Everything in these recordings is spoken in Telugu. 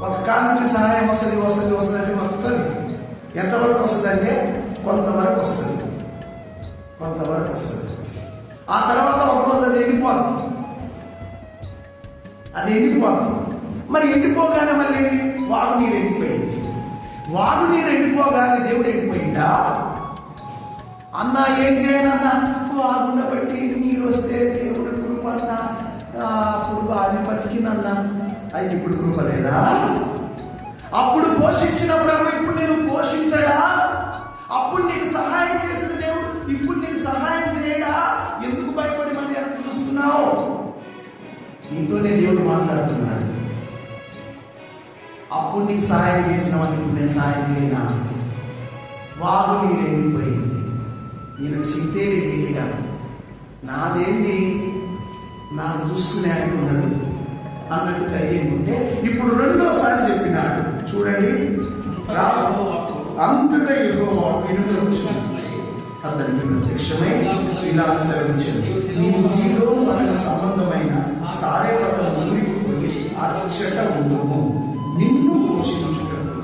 ఒక కాడ నుంచి సహాయం వస్తుంది వస్తుంది వస్తుంది అంటే వస్తుంది ఎంతవరకు వస్తుంది అంటే కొంతవరకు వస్తుంది. కొంతవరకు వస్తుంది. ఆ తర్వాత ఒకరోజు అది ఎండిపోతుంది అది ఎండిపోతుంది మరి ఎండిపోగానే మళ్ళీ ఏంది? వాడు నీరు ఎండిపోయింది. వాడు నీరు ఎండిపోగానే దేవుడు ఎండిపోయిందా అన్నా ఏం చేయనన్నా వాగున్న బట్టి నీరు వస్తే దేవుడు కృప అన్నా ఆ, అప్పుడు బాగా బతికినన్నా అది ఇప్పుడు కృప లేదా? అప్పుడు పోషించిన ప్రభు ఇప్పుడు నేను పోషించడా? అప్పుడు నీకు సహాయం చేసిన దేవుడు ఇప్పుడు నీకు సహాయం చేయడా? ఎందుకు భయపడి మళ్ళీ వెనక్కి చూస్తున్నావు? నీతోనే దేవుడు మాట్లాడుతున్నాడు. అప్పుడు నీకు సహాయం చేసిన వాళ్ళు ఇప్పుడు నేను సహాయం చేయనా? వాగు నీరు ఎండిపోయింది నేను చింతేది ఏలిగా నాదేంది? నాకు చూసుకునే ఉన్నాడు. అన్నట్టు ధైర్యం ఉంటే ఇప్పుడు రెండోసారి చెప్పినాడు. చూడండి. రా అంతటా ఎక్కువ ఎనిమిది వచ్చిన అతనికి ప్రత్యక్షమై ఇలా సెలవించింది నీవు సీలో మనకు సంబంధమైన సారే పదం ఊరికి పోయి అచ్చట ఉండము. నిన్ను పోషించుటకు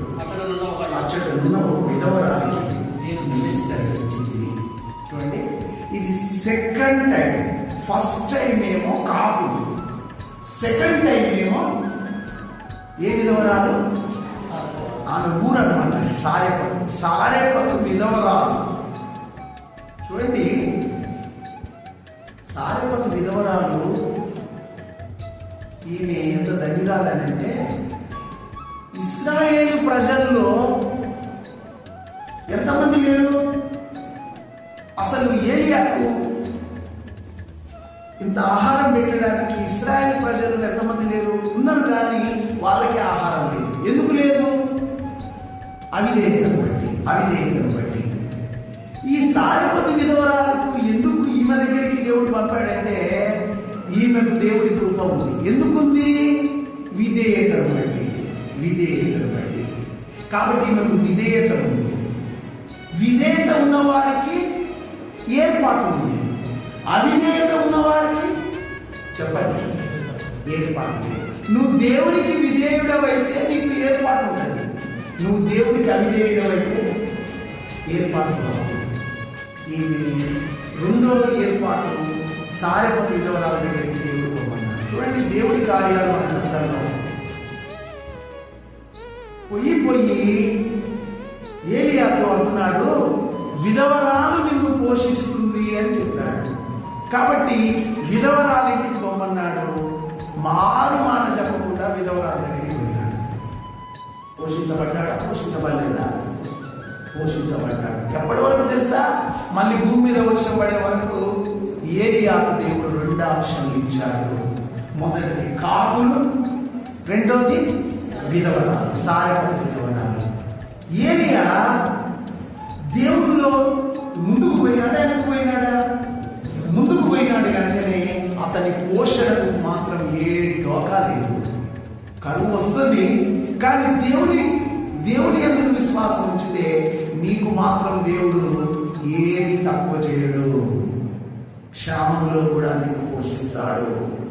అచ్చట ఉన్న ఒక విధవరానికి నేను సెలవించింది చూడండి. ఇది సెకండ్ టైం ఫస్ట్ టైం ఏమో కాదు. సెకండ్ టైం ఏమో ఏ విధవరాలు? ఆమె ఊరు అనమాట సారేపతు. సారేపతు విధవరాలు. చూడండి. సారేపతు విధవరాలు ఈమె ఎంత దగ్గరాలనంటే ఇస్రాయేల్ ప్రజల్లో ఎంతమంది లేరు? అసలు ఏలియాకు ఇంత ఆహారం పెట్టడానికి ఇస్రాయల్ ప్రజలు ఎంతమంది లేరు? ఉన్నారు కానీ వాళ్ళకి ఆహారం లేదు. ఎందుకు లేదు? అవిధేయతను బట్టి అవిధేయతను బట్టి. ఈ సారపతి విధవరాలకు ఎందుకు ఈమె దగ్గరికి దేవుడు పంపాడంటే ఈమెకు దేవుడి కృప ఉంది. ఎందుకుంది? విధేయతను బట్టి విధేయతను బట్టి. కాబట్టి ఈమెకు విధేయత ఉంది. విధేయత ఉన్న వారికి ఏర్పాటు ఉంది. అవిధేయత ఉన్న వారికి చెప్పండి. ఏర్పాటు నువ్వు దేవునికి విధేయుడవైతే నీకు ఏర్పాటు ఉంటుంది నువ్వు దేవునికి అవిధేయుడవైతే ఏర్పాటు కాదు ఈ రెండవ ఏర్పాటు సారెపతి విధవరాల దగ్గరికి దేవుడు పోమన్నాడు చూడండి దేవుడి కార్యాలు మన గ్రంథంలో. పొయ్యి పొయ్యి ఏలియాతో అంటున్నాడు విధవరాలు నిన్ను పోషిస్తుంది అని చెప్పాడు. కాబట్టి విధవరాలింటికి పోమన్నాడు మారు మాట చెప్పకుండా విధవరాల దగ్గరికి వెళ్ళాడు పోషించబడ్డాడా? పోషించబడలేదా? పోషించబడ్డాడు. ఎప్పటి వరకు తెలుసా? మళ్ళీ భూమి మీద వర్షం పడే వరకు ఏరియాకు దేవుడు రెండు ఆప్షన్లు ఇచ్చాడు. మొదటిది కాకులు రెండోది విధవరాలు సాయపడి విధవరాలు. ఏరియా దేవుడిలో ఏడు లేదు కరువు వస్తుంది కానీ దేవుని దేవుని ఎందుకు విశ్వాసం ఉంచితే నీకు మాత్రం దేవుడు ఏమి తక్కువ చేయడు. క్షామంలో కూడా నీకు పోషిస్తాడు.